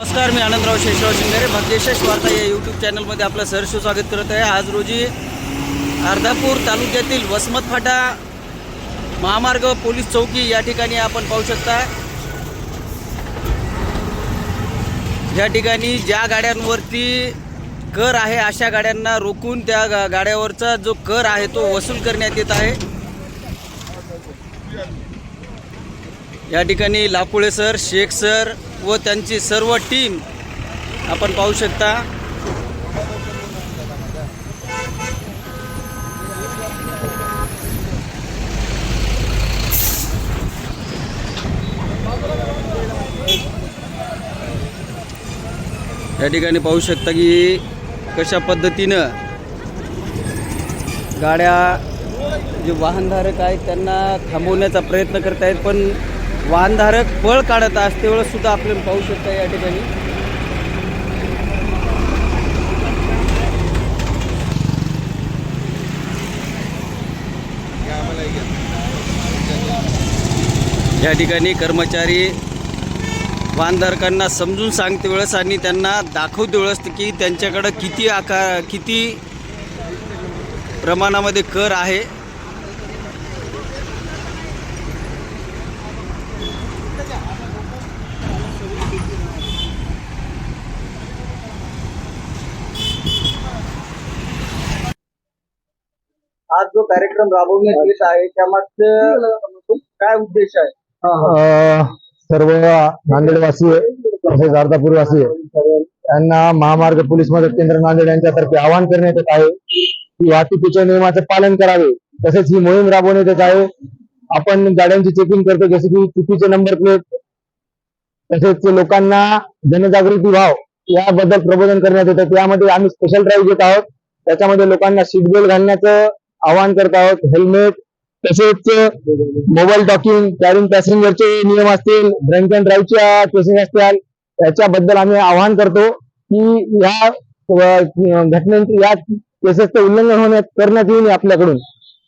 नमस्कार मी आनंदराव शेषराव शिंगारे. भाग्यशेष वार्ता या यूट्यूब चॅनलमध्ये आपलं सहर्ष स्वागत करत आहे. आज रोजी अर्धापूर तालुक्यातील वसमत फाटा महामार्ग पोलीस चौकी या ठिकाणी आपण पाहू शकता. या ठिकाणी ज्या गाड्यांवरती कर आहे अशा गाड्यांना रोखून त्या गा गाड्यावरचा जो कर आहे तो वसूल करण्यात येत आहे. या ठिकाणी लापुळे सर शेख सर व त्यांची सर्व टीम आपण पाहू शकता. या ठिकाणी पाहू शकता की कशा पद्धतीनं गाड्या जे वाहनधारक आहेत त्यांना थांबवण्याचा प्रयत्न करत आहेत पण वाहनधारक पळ काढत असते वेळेस सुद्धा आपल्याला पाहू शकता या ठिकाणी. या ठिकाणी कर्मचारी वाहनधारकांना समजून सांगते वेळेस आणि त्यांना दाखवते वेळेस की त्यांच्याकडं किती आकार किती प्रमाणामध्ये कर आहे. आज जो कार्यक्रम राबवण्यात येत आहे त्यामागचं काय उद्देश आहे? सर्व नांदेडवासी तसेच अर्धापूरवासी यांना महामार्ग पोलीस मदत केंद्र नांदेड यांच्यातर्फे आवाहन करण्यात येत आहे की वाहतुकीच्या नियमाचे पालन करावे. तसेच ही मोहीम राबवण्यात येत आहे. आपण गाड्यांची चेकिंग करतो जसे की चुकीचे नंबर प्लेट तसेच लोकांना जनजागृती व्हाव याबद्दल प्रबोधन करण्यात येतं. त्यामध्ये आम्ही स्पेशल ड्राईव्ह घेत आहोत. त्याच्यामध्ये लोकांना सीट बेल्ट घालण्याचं आवाहन करत आहोत. हेल्मेट तसेच मोबाईल टॉकिंग कॅरिंग पॅसेंजरचे नियम असतील ड्रंक अँड ड्राईव्हच्या केसेस असतील त्याच्याबद्दल आम्ही आवाहन करतो की या घटनेचे या केसेसचं उल्लंघन होण्यात करण्यात येईल आपल्याकडून.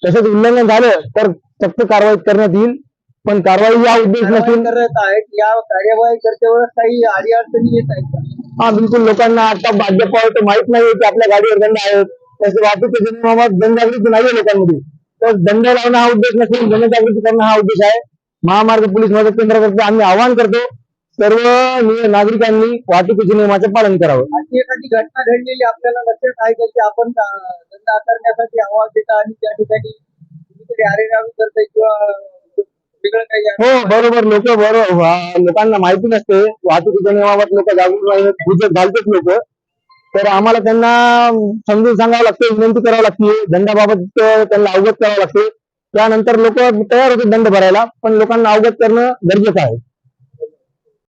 तसेच उल्लंघन झालं तर सक्त कारवाई करण्यात येईल. पण कारवाई या उद्देश नसून करत आहेत. या कार्यवाही करते वेळेस काही अडीअडचणी येत आहेत का? हा बिलकुल. लोकांना आता भाजपावर तर माहीत नाही की आपल्या गाडीवर दंड आहेत. तसे वाहतुकीच्या नियमाबाबत जनजागृती नाही आहे लोकांमध्ये. तर दंड लावणं हा उद्देश नसून जनजागृती करणं हा उद्देश आहे. महामार्ग पोलीस मदत केंद्रातर्फे आम्ही आवाहन करतो सर्व नागरिकांनी वाहतुकीच्या नियमाचे पालन करावं. अशी एखादी घटना घडलेली आपल्याला लक्षात आहे का? की आपण दंड आकारण्यासाठी आवाज देता आणि त्या ठिकाणी कुणीतरी आरेरावी करतंय किंवा वेगळं काही आहे? हो बरोबर. लोक बरोबर लोकांना माहिती नसते. वाहतुकीच्या नियमाबाबत लोक जागरूक नाही घालतात लोक. तर आम्हाला त्यांना समजून सांगावं लागतं विनंती करावी लागते. दंडाबाबत त्यांना अवगत करावं लागते. त्यानंतर लोक तयार होते दंड भरायला पण लोकांना अवगत करणं गरजेचं आहे.